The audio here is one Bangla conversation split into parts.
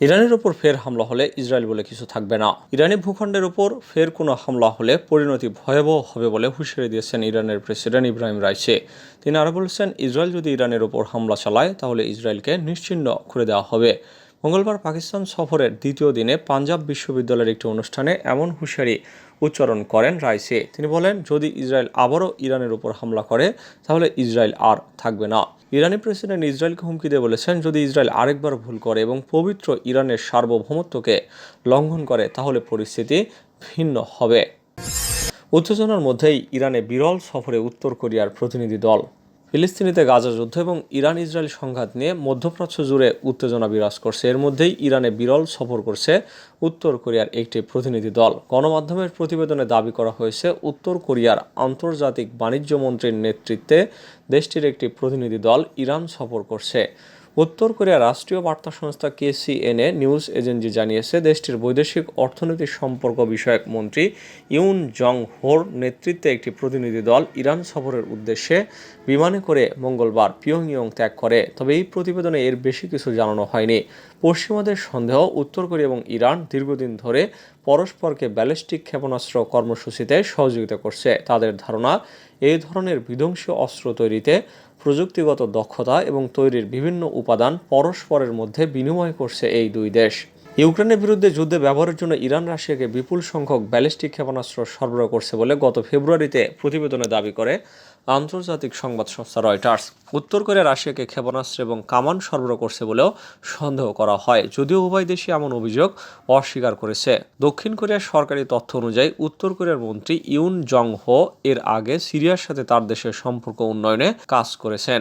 ইরানের ওপর ফের হামলা হলে ইসরায়েল বলে কিছু থাকবে না। ইরানি ভূখণ্ডের ওপর ফের কোনো হামলা হলে পরিণতি ভয়াবহ হবে বলে হুঁশিয়ারি দিয়েছেন ইরানের প্রেসিডেন্ট ইব্রাহিম রাইসি। তিনি আরও বলেছেন, ইসরায়েল যদি ইরানের ওপর হামলা চালায়, তাহলে ইসরায়েলকে নিশ্চিহ্ন করে দেওয়া হবে। মঙ্গলবার পাকিস্তান সফরের দ্বিতীয় দিনে পাঞ্জাব বিশ্ববিদ্যালয়ের একটি অনুষ্ঠানে এমন হুঁশিয়ারি উচ্চারণ করেন রাইসে। তিনি বলেন, যদি ইসরায়েল আবারও ইরানের উপর হামলা করে, তাহলে ইসরায়েল আর থাকবে না। ইরানি প্রেসিডেন্ট ইসরায়েলকে হুমকি দিয়ে বলেছেন, যদি ইসরায়েল আরেকবার ভুল করে এবং পবিত্র ইরানের সার্বভৌমত্বকে লঙ্ঘন করে, তাহলে পরিস্থিতি ভিন্ন হবে। উত্তেজনার মধ্যেই ইরানে বিরল সফরে উত্তর কোরিয়ার প্রতিনিধি দল। ফিলিস্তিনিতে গাজা যুদ্ধ এবং ইরান ইসরায়েল সংঘাত নিয়ে মধ্যপ্রাচ্য জুড়ে উত্তেজনা বিরাজ করছে। এর মধ্যেই ইরানে বিরল সফর করছে উত্তর কোরিয়ার একটি প্রতিনিধি দল। গণমাধ্যমের প্রতিবেদনে দাবি করা হয়েছে, উত্তর কোরিয়ার আন্তর্জাতিক বাণিজ্য মন্ত্রীর নেতৃত্বে দেশটির একটি প্রতিনিধি দল ইরান সফর করছে। উত্তর কোরিয়ার রাষ্ট্রীয় বার্তা সংস্থা কেসিএনএ নিউজ এজেন্সি জানিয়েছে, দেশটির বৈদেশিক অর্থনৈতিক সম্পর্ক বিষয়ক মন্ত্রী ইউন জং হোর নেতৃত্বে একটি প্রতিনিধি দল ইরান সফরের উদ্দেশ্যে বিমানে করে মঙ্গলবার পিয়ংইয়ং ত্যাগ করে। তবে এই প্রতিবেদনে এর বেশি কিছু জানানো হয়নি। পশ্চিমাদের সন্দেহ, উত্তর কোরিয়া এবং ইরান দীর্ঘদিন ধরে পরস্পরকে ব্যালিস্টিক ক্ষেপণাস্ত্র কর্মসূচিতে সহযোগিতা করছে। তাদের ধারণা, এই ধরনের বিধ্বংসী অস্ত্র তৈরিতে প্রযুক্তিগত দক্ষতা এবং তৈরির বিভিন্ন উপাদান পরস্পরের মধ্যে বিনিময় করছে এই দুই দেশ। ইউক্রেনের বিরুদ্ধে যুদ্ধে ব্যবহারের জন্য ইরান রাশিয়াকে বিপুল সংখ্যক ব্যালিস্টিক ক্ষেপণাস্ত্র সরবরাহ করছে বলে গত ফেব্রুয়ারিতে প্রতিবেদনে দাবি করে আন্তর্জাতিক সংবাদ সংস্থা রয়টার্স। উত্তর কোরিয়া রাশিয়াকে ক্ষেপণাস্ত্র এবং কামান সরবরাহ করছে বলেও সন্দেহ করা হয়। যদিও উভয় দেশই এমন অভিযোগ অস্বীকার করেছে। দক্ষিণ কোরিয়ার সরকারি তথ্য অনুযায়ী, উত্তর কোরিয়ার মন্ত্রী ইউন জং হো এর আগে সিরিয়ার সাথে তার দেশের সম্পর্ক উন্নয়নে কাজ করেছেন।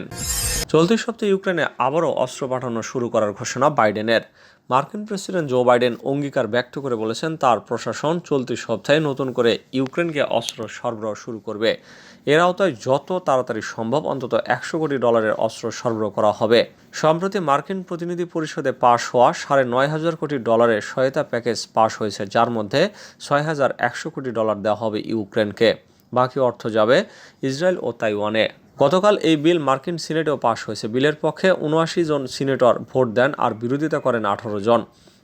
চলতি সপ্তাহে ইউক্রেনে আবারও অস্ত্র পাঠানো শুরু করার ঘোষণা বাইডেনের। মার্কিন প্রেসিডেন্ট জো বাইডেন অঙ্গীকার ব্যক্ত করে বলেছেন, তার প্রশাসন চলতি সপ্তাহে নতুন করে ইউক্রেনকে অস্ত্র সরবরাহ শুরু করবে। এর আওতায় যত তাড়াতাড়ি সম্ভব অন্তত একশো কোটি ডলারের অস্ত্র সরবরাহ করা হবে। সম্প্রতি মার্কিন প্রতিনিধি পরিষদে পাশ হওয়া সাড়ে নয় হাজার কোটি ডলারের সহায়তা প্যাকেজ পাশ হয়েছে, যার মধ্যে ছয় হাজার একশো কোটি ডলার দেওয়া হবে ইউক্রেনকে। বাকি অর্থ যাবে ইসরায়েল ও তাইওয়ানে। গতকাল এই বিল মার্কিন সিনেটেও পাশ হয়েছে। বিলের পক্ষে উনআশি জন সিনেটর ভোট দেন আর বিরোধিতা করেন আঠারো জন।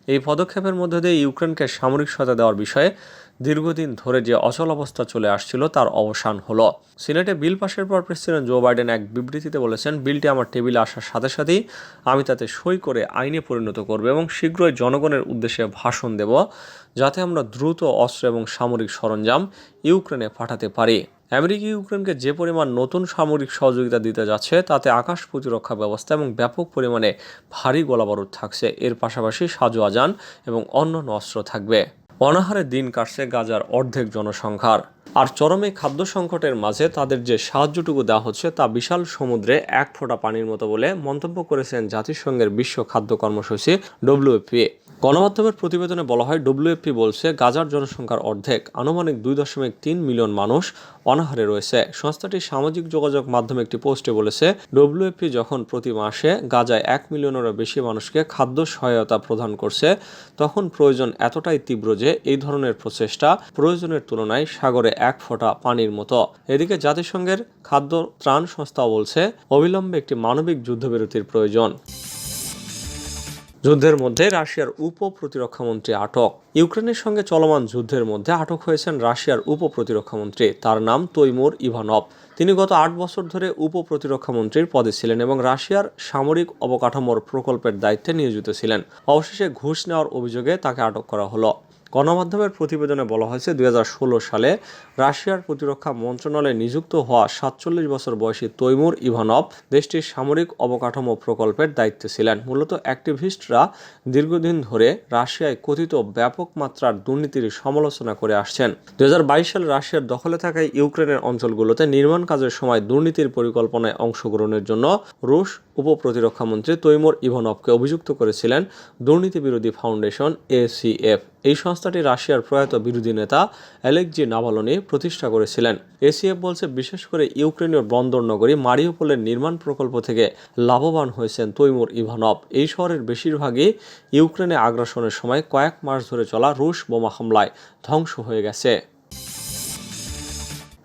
এই পদক্ষেপের মধ্যে দিয়ে ইউক্রেনকে সামরিক সহায়তা দেওয়ার বিষয়ে দীর্ঘদিন ধরে যে অচল অবস্থা চলে আসছিল, তার অবসান হলো। সিনেটে বিল পাশের পর প্রেসিডেন্ট জো বাইডেন এক বিবৃতিতে বলেছেন, বিলটি আমার টেবিলে আসার সাথে সাথেই আমি তাতে সই করে আইনে পরিণত করব এবং শীঘ্রই জনগণের উদ্দেশ্যে ভাষণ দেব, যাতে আমরা দ্রুত অস্ত্র এবং সামরিক সরঞ্জাম ইউক্রেনে পাঠাতে পারি। আমেরিকা ইউক্রেনকে যে পরিমাণ নতুন সামরিক সহযোগিতা দিতে যাচ্ছে, তাতে আকাশ প্রতিরক্ষা ব্যবস্থা এবং ব্যাপক পরিমাণে ভারী গোলাবারুদ থাকছে। এর পাশাপাশি সাজো আজান এবং অন্যান্য অস্ত্র থাকবে। অনাহারে দিন কাটছে গাজার অর্ধেক জনসংখ্যার। আর চরমে খাদ্য সংকটের মাঝে তাদের যে সাহায্যটুকু দেওয়া হচ্ছে তা বিশাল সমুদ্রে এক ফোঁটা পানির মতো বলে মন্তব্য করেছেন জাতিসংঘের বিশ্ব খাদ্য কর্মসূচি ডব্লিউএফপি গণমাধ্যমের প্রতিবেদনে বলা হয় ডব্লিউএফপি বলছে, গাজার জনসংখ্যার অর্ধেক, আনুমানিক দুই দশমিক তিন মিলিয়ন মানুষ অনাহারে রয়েছে। সংস্থাটি সামাজিক যোগাযোগ মাধ্যমে একটি পোস্টে বলেছে ডব্লিউএফপি যখন প্রতি মাসে গাজায় এক মিলিয়নেরও বেশি মানুষকে খাদ্য সহায়তা প্রদান করছে, তখন প্রয়োজন এতটাই তীব্র যে এই ধরনের প্রচেষ্টা প্রয়োজনের তুলনায় সাগরে এক ফোঁটা পানির মতো। এদিকে জাতিসংঘের খাদ্য ত্রাণ সংস্থা বলছে, অবিলম্বে একটি মানবিক যুদ্ধবিরতির প্রয়োজন। যুদ্ধের মধ্যে রাশিয়ার উপ প্রতিরক্ষামন্ত্রী আটক। ইউক্রেনের সঙ্গে চলমান যুদ্ধের মধ্যে আটক হয়েছেন রাশিয়ার উপ প্রতিরক্ষামন্ত্রী তার নাম তৈমুর ইভানভ। তিনি গত আট বছর ধরে উপ প্রতিরক্ষামন্ত্রীর পদে ছিলেন এবং রাশিয়ার সামরিক অবকাঠামোর প্রকল্পের দায়িত্বে নিয়োজিত ছিলেন। অবশেষে ঘুষ নেওয়ার অভিযোগে তাকে আটক করা হলো। গণমাধ্যমের প্রতিবেদনে বলা হয়েছে, দুই হাজার ষোলো সালে রাশিয়ার প্রতিরক্ষা মন্ত্রণালয়ে নিযুক্ত হওয়া সাতচল্লিশ বছর বয়সী তৈমুর ইভানভ দেশটির সামরিক অবকাঠামো প্রকল্পের দায়িত্বে ছিলেন। মূলত অ্যাক্টিভিস্টরা দীর্ঘদিন ধরে রাশিয়ায় কথিত ব্যাপক মাত্রার দুর্নীতির সমালোচনা করে আসছেন। দু হাজার বাইশ সালে রাশিয়ার দখলে থাকা ইউক্রেনের অঞ্চলগুলোতে নির্মাণ কাজের সময় দুর্নীতির পরিকল্পনায় অংশগ্রহণের জন্য রুশ উপপ্রতিরক্ষামন্ত্রী তৈমুর ইভানভকে অভিযুক্ত করেছিলেন দুর্নীতি বিরোধী ফাউন্ডেশন এসিএফ এই সংস্থাটি রাশিয়ার প্রয়াত বিরোধী নেতা অ্যালেকজি নাভালনি প্রতিষ্ঠা করেছিলেন। এসিএফ বলছে, বিশেষ করে ইউক্রেনীয় বন্দর নগরী মারিউপোলের নির্মাণ প্রকল্প থেকে লাভবান হয়েছেন তৈমুর ইভানভ। এই শহরের বেশিরভাগই ইউক্রেনে আগ্রাসনের সময় কয়েক মাস ধরে চলা রুশ বোমা হামলায় ধ্বংস হয়ে গেছে।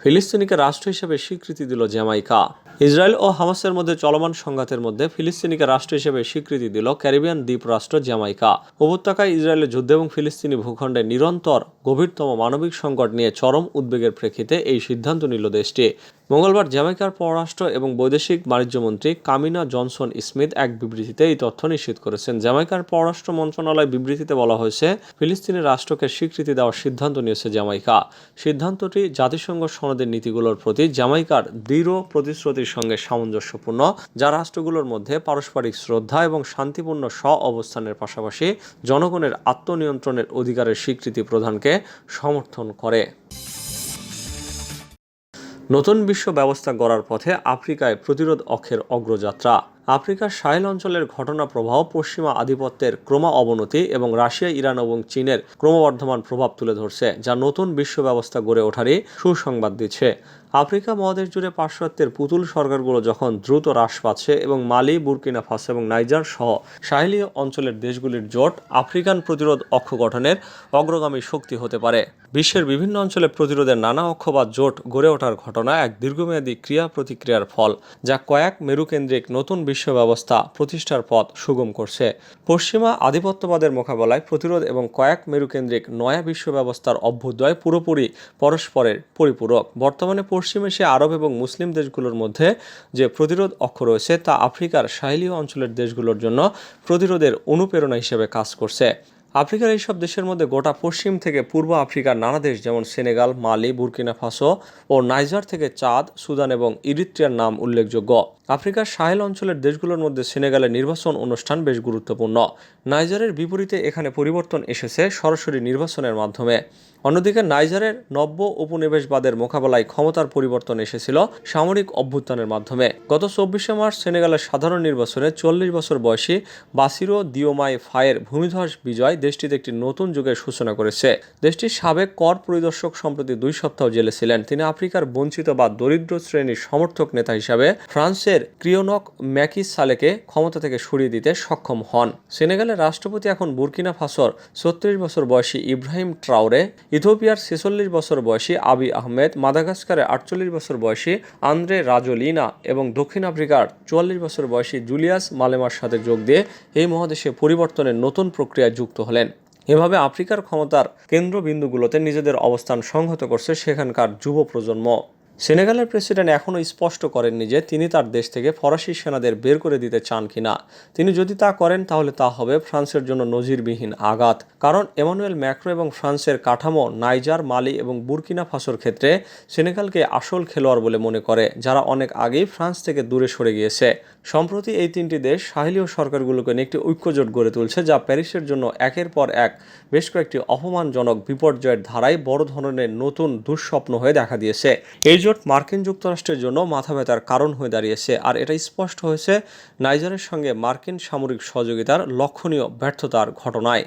ফিলিস্তিনিকে রাষ্ট্র হিসেবে স্বীকৃতি দিল জ্যামাইকা। ইসরায়েল ও হামাসের মধ্যে চলমান সংঘাতের মধ্যে ফিলিস্তিনিকে রাষ্ট্র হিসেবে স্বীকৃতি দিল ক্যারিবিয়ান দ্বীপ রাষ্ট্র জ্যামাইকা। উপত্যকায় ইসরায়েলের যুদ্ধ এবং ফিলিস্তিনি ভূখণ্ডে নিরন্তর গভীরতম মানবিক সংকট নিয়ে চরম উদ্বেগের প্রেক্ষিতে এই সিদ্ধান্ত নিল দেশটি। মঙ্গলবার জ্যামাইকার পররাষ্ট্র এবং বৈদেশিক বাণিজ্য মন্ত্রী কামিনা জনসন স্মিথ এক বিবৃতিতে এই তথ্য নিশ্চিত করেছেন। জ্যামাইকার পররাষ্ট্র মন্ত্রণালয় বিবৃতিতে বলা হয়েছে ফিলিস্তিনের রাষ্ট্রকে স্বীকৃতি দেওয়ার সিদ্ধান্ত নিয়েছে জ্যামাইকা। সিদ্ধান্তটি জাতিসংঘ সনদের নীতিগুলোর প্রতি জ্যামাইকার দৃঢ় প্রতিশ্রুতির সঙ্গে সামঞ্জস্যপূর্ণ, যা রাষ্ট্রগুলোর মধ্যে পারস্পরিক শ্রদ্ধা এবং শান্তিপূর্ণ স্ব অবস্থানের পাশাপাশি জনগণের আত্মনিয়ন্ত্রণের অধিকারের স্বীকৃতি প্রদানকে সমর্থন করে। নতুন বিশ্ব ব্যবস্থা গড়ার পথে আফ্রিকায় প্রতিরোধ অক্ষের অগ্রযাত্রা। আফ্রিকার সাহেল অঞ্চলের ঘটনা প্রবাহ পশ্চিমা আধিপত্যের ক্রমা অবনতি এবং রাশিয়া, ইরান এবং চীনের ক্রমবর্ধমান প্রভাব তুলে ধরছে, যা নতুন বিশ্ব ব্যবস্থা গড়ে ওঠারই সুসংবাদ দিচ্ছে। আফ্রিকা মহাদেশ জুড়ে পাশ্চাত্যের পুতুল সরকারগুলো যখন দ্রুত হ্রাস পাচ্ছে এবং মালি, বুরকিনা ফাসো এবং নাইজার সহ সাহেলীয় অঞ্চলের দেশগুলির জোট আফ্রিকান প্রতিরোধ অক্ষ গঠনের অগ্রগামী শক্তি হতে পারে। বিশ্বের বিভিন্ন অঞ্চলে প্রতিরোধের নানা অক্ষ বা জোট গড়ে ওঠার ঘটনা এক দীর্ঘমেয়াদী ক্রিয়া প্রতিক্রিয়ার ফল, যা কয়েক মেরুকেন্দ্রিক নতুন বিশ্ব ব্যবস্থা প্রতিষ্ঠার পথ সুগম করছে। পশ্চিমা আধিপত্যবাদের মোকাবেলায় প্রতিরোধ এবং কয়েক মেরুকেন্দ্রিক নয়া বিশ্ব ব্যবস্থার অভ্যুদয় পুরোপুরি পরস্পরের পরিপূরক। বর্তমানে পশ্চিম এশিয়া, আরব এবং মুসলিম দেশগুলোর মধ্যে যে প্রতিরোধ অক্ষ রয়েছে, তা আফ্রিকার সাহেলীয় অঞ্চলের দেশগুলোর জন্য প্রতিরোধের অনুপ্রেরণা হিসেবে কাজ করছে। আফ্রিকার এইসব দেশের মধ্যে গোটা পশ্চিম থেকে পূর্ব আফ্রিকার নানা দেশ যেমন সেনেগাল, মালি, বুর্কিনা ফাসো ও নাইজার থেকে চাঁদ, সুদান এবং ইরিত্রিয়ার নাম উল্লেখযোগ্য। আফ্রিকার সাহেল অঞ্চলের দেশগুলোর মধ্যে সেনেগালের নির্বাচন অনুষ্ঠান বেশ গুরুত্বপূর্ণ। নাইজারের বিপরীতে এখানে পরিবর্তন এসেছে সরাসরি নির্বাচনের মাধ্যমে। অন্যদিকে নাইজারের নব্য উপনিবেশবাদের মোকাবেলায় ক্ষমতার পরিবর্তন এসেছিল সামরিক অভ্যুত্থানের মাধ্যমে। গত চব্বিশে মার্চ সেনেগালের সাধারণ নির্বাচনে চল্লিশ বছর বয়সী বাসিরো দিওমাই ফায়ের ভূমিধস বিজয় দেশটিতে একটি নতুন যুগের সূচনা করেছে। দেশটির সাবেক কর পরিদর্শক সম্প্রতি দুই সপ্তাহ জেলে ছিলেন। তিনি আফ্রিকার বঞ্চিত বা দরিদ্র শ্রেণির সমর্থক নেতা হিসাবে ফ্রান্সের ক্রিওনক ম্যাকিস সালেকে ক্ষমতা থেকে সরিয়ে দিতে সক্ষম হন। সেনেগালের রাষ্ট্রপতি এখন বুর্কিনা ফাসোর ছত্রিশ বছর বয়সী ইব্রাহিম ট্রাউরে ইথিওপিয়ার ছেচল্লিশ বছর বয়সী আবি আহমেদ মাদাগাস্কারের আটচল্লিশ বছর বয়সী আন্দ্রে রাজোলিনা এবং দক্ষিণ আফ্রিকার চুয়াল্লিশ বছর বয়সী জুলিয়াস মালেমার সাথে যোগ দিয়ে এই মহাদেশে পরিবর্তনের নতুন প্রক্রিয়ায় যুক্ত হলেন। এভাবে আফ্রিকার ক্ষমতার কেন্দ্রবিন্দুগুলোতে নিজেদের অবস্থান সংহত করছে সেখানকার যুব প্রজন্ম সেনেগালের প্রেসিডেন্ট এখনও স্পষ্ট করেননি যে তিনি তার দেশ থেকে ফরাসি সেনাদের বের করে দিতে চান কিনা। তিনি যদি তা করেন, তাহলে তা হবে ফ্রান্সের জন্য নজিরবিহীন আঘাত। কারণ এমানুয়েল ম্যাক্রো এবং ফ্রান্সের কাঠামো, নাইজার, মালি এবং বুর্কিনা ফাসোর ক্ষেত্রে সেনেগালকে আসল খেলোয়াড় বলে মনে করে, যারা অনেক আগেই ফ্রান্স থেকে দূরে সরে গিয়েছে। সম্প্রতি এই তিনটি দেশ সাহেলীয় সরকারগুলোকে নিয়ে একটি ঐক্যজোট গড়ে তুলছে, যা প্যারিসের জন্য একের পর এক বেশ কয়েকটি অপমানজনক বিপর্যয়ের ধারায় বড় ধরনের নতুন দুঃস্বপ্ন হয়ে দেখা দিয়েছে। এই জোট মার্কিন যুক্তরাষ্ট্রের জন্য মাথা ব্যথার কারণ হয়ে দাঁড়িয়েছে। আর এটা স্পষ্ট হয়েছে নাইজারের সঙ্গে মার্কিন সামরিক সহযোগিতার লক্ষণীয় ব্যর্থতার ঘটনায়।